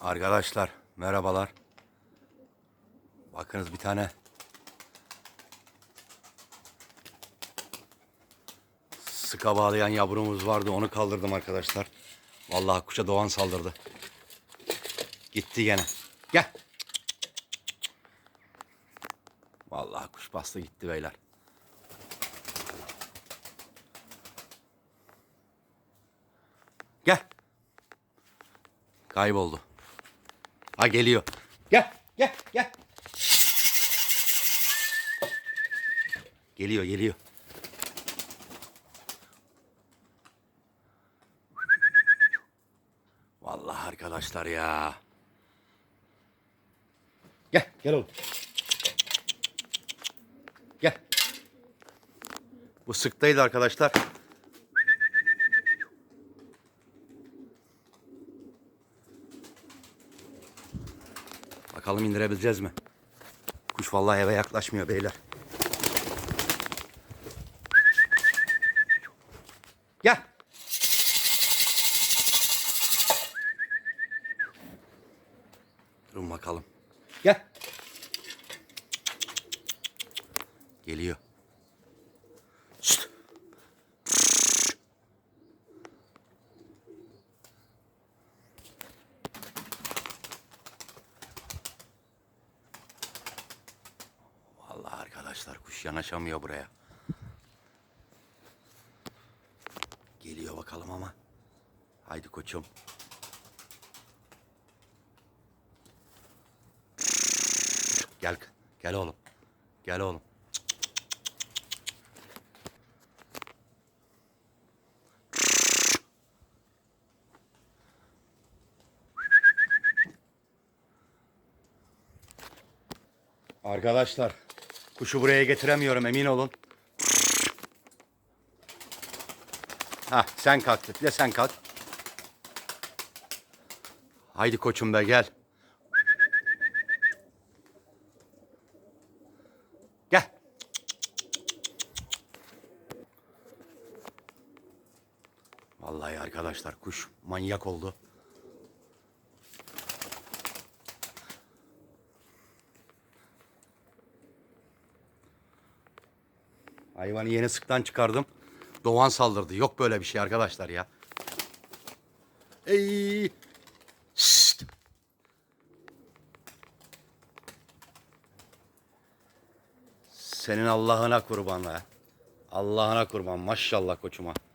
Arkadaşlar merhabalar. Bakınız bir tane sıka bağlayan yavrumuz vardı. Onu kaldırdım arkadaşlar. Vallahi kuşa doğan saldırdı. Gitti gene. Gel. Vallahi kuş bastı gitti beyler. Gel. Kayboldu. Ha geliyor. Gel, gel, gel. Geliyor, geliyor. Vallahi arkadaşlar ya. Gel, gel oğlum. Gel. Bu sıktaydı arkadaşlar. Bakalım indirebileceğiz mi? Kuş vallahi eve yaklaşmıyor beyler. Gel. Durun bakalım. Gel. Geliyor. Şşt. Vallahi arkadaşlar kuş yanaşamıyor buraya. Geliyor bakalım ama. Haydi koçum. Gel, gel oğlum. Gel oğlum. Arkadaşlar, kuşu buraya getiremiyorum emin olun. Ha, sen kalk. Bir de sen kalk. Haydi koçum be gel. Gel. Vallahi arkadaşlar kuş manyak oldu. Hayvanı yeni sıktan çıkardım. Doğan saldırdı. Yok böyle bir şey arkadaşlar ya. Ey! Şşt! Senin Allah'ına kurban be. Allah'ına kurban. Maşallah koçuma.